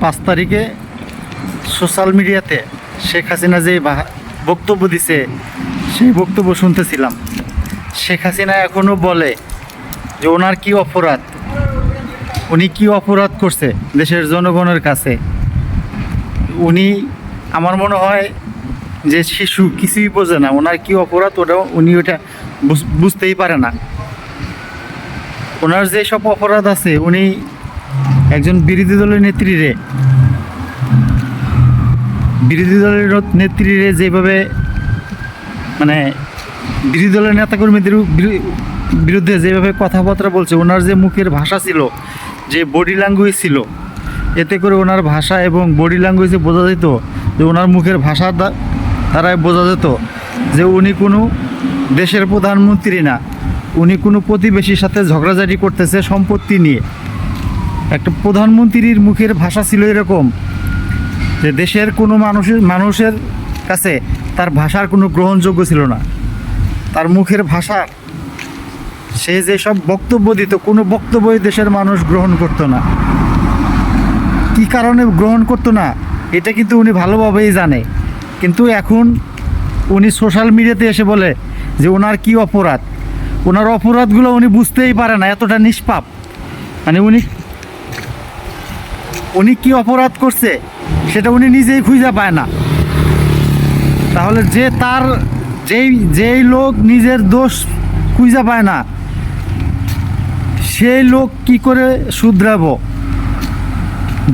পাঁচ তারিখে সোশ্যাল মিডিয়াতে শেখ হাসিনা যে বক্তব্য দিছে, সেই বক্তব্য শুনতেছিলাম। শেখ হাসিনা এখনও বলে যে ওনার কি অপরাধ? উনি কি অপরাধ করছে দেশের জনগণের কাছে? উনি, আমার মনে হয় যে শিশু কিছুই বোঝে না, ওনার কি অপরাধ? ওটা উনি ওটা বুঝ- বুঝতেই পারে না। ওনার যে সব অপরাধ আছে, উনি একজন বিরোধী দলের নেত্রীরে বিরোধী দলের নেত্রীরে যেভাবে মানে বিরোধী দলের নেতাকর্মীদের বিরু- বিরুদ্ধে যেভাবে কথাবার্তা বলছে, ওনার যে মুখের ভাষা ছিল, যে বডি ল্যাঙ্গুয়েজ ছিল, এতে করে ওনার ভাষা এবং বডি ল্যাঙ্গুয়েজে বোঝা যেত যে ওনার মুখের ভাষা দ্বা- দ্বারাই বোঝা যেত যে উনি কোনো দেশের প্রধানমন্ত্রী না, উনি কোনো প্রতিবেশীর সাথে ঝগড়াঝাটি করতেছে সম্পত্তি নিয়ে। একটা প্রধানমন্ত্রীর মুখের ভাষা ছিল এরকম যে দেশের কোনো মানুষের মানুষের কাছে তার ভাষার কোনো গ্রহণযোগ্য ছিল না। তার মুখের ভাষা, সে যে সব বক্তব্য দিত, কোনো বক্তব্যই দেশের মানুষ গ্রহণ করতো না। কি কারণে গ্রহণ করতো না, এটা কিন্তু উনি ভালোভাবেই জানে। কিন্তু এখন উনি সোশ্যাল মিডিয়াতে এসে বলে যে ওনার কি অপরাধ? ওনার অপরাধগুলো উনি বুঝতেই পারে না, এতটা নিষ্পাপ। মানে উনি উনি কি অপরাধ করছে, সেটা উনি নিজেই খুঁজে পায় না। তাহলে যে তার, যেই যেই লোক নিজের দোষ খুঁজে পায় না, সেই লোক কি করে শুধরাব?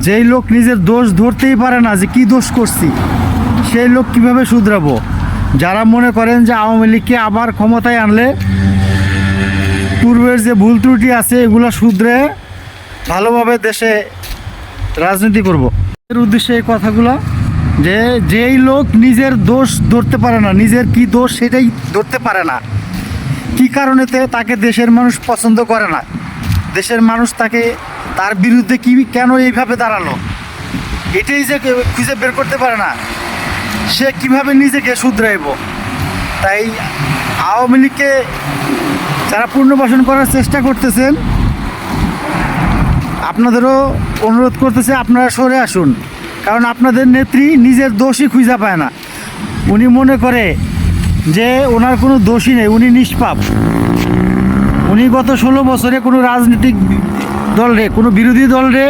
যেই লোক নিজের দোষ ধরতেই পারে না যে কি দোষ করছি, সেই লোক কীভাবে শুধরাবো? যারা মনে করেন যে আওয়ামী লীগকে আবার ক্ষমতায় আনলে, পূর্বের যে ভুল ত্রুটি আছে, এগুলো শুধরে ভালোভাবে দেশে রাজনীতি করব। এর উদ্দেশ্যে এই কথাগুলো যে যেই লোক নিজের দোষ ধরতে পারে না, নিজের কি দোষ সেটাই ধরতে পারে না। কি কারণেতে তাকে দেশের মানুষ পছন্দ করে না? দেশের মানুষ তাকে তার বিরুদ্ধে কি কেন এইভাবে দাঁড়াল? এটাই যে খুঁজে বের করতে পারে না, সে কীভাবে নিজেকে শুধরাইব? তাই আওয়ামী লীগকে যারা পুনর্বাসন করার চেষ্টা করতেছেন আপনাদেরও অনুরোধ করতেছে, আপনারা সরে আসুন। কারণ আপনাদের নেত্রী নিজের দোষই খুঁজে পায় না। উনি মনে করে যে ওনার কোনো দোষই নেই, উনি নিষ্পাপ। উনি গত ষোলো বছরে কোনো রাজনৈতিক দলরে কোনো বিরোধী দলরে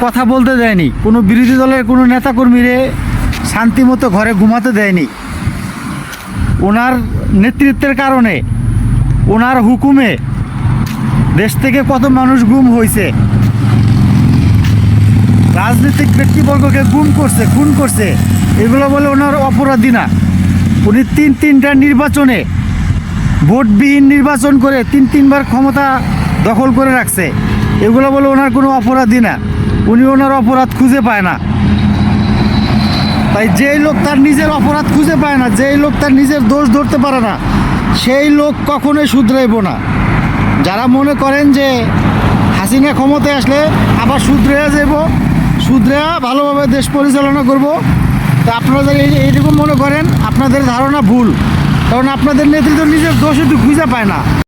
কথা বলতে দেয়নি। কোনো বিরোধী দলের কোনো নেতাকর্মীরে শান্তিমতো ঘরে ঘুমাতে দেয়নি। ওনার নেতৃত্বের কারণে, ওনার হুকুমে দেশ থেকে কত মানুষ গুম হয়েছে রাজনৈতিক ব্যক্তিবর্গকে গুম করছে, খুন করছে। এগুলো বলে ওনার অপরাধী না। উনি তিন তিনটা নির্বাচনে ভোটবিহীন নির্বাচন করে তিন তিনবার ক্ষমতা দখল করে রাখছে। এগুলো বলে ওনার কোনো অপরাধী না। উনি ওনার অপরাধ খুঁজে পায় না। তাই যেই লোক তার নিজের অপরাধ খুঁজে পায় না, যেই লোক তার নিজের দোষ ধরতে পারে না, সেই লোক কখনোই শুধরাইব না। যারা মনে করেন যে হাসিনা ক্ষমতায় আসলে আবার শুধরে যাব শুধরে ভালোভাবে দেশ পরিচালনা করব, তা আপনারা এই- এইরকম মনে করেন, আপনাদের ধারণা ভুল। কারণ আপনাদের নেতৃত্ব নিজের দোষ একটু খুঁজে পায় না।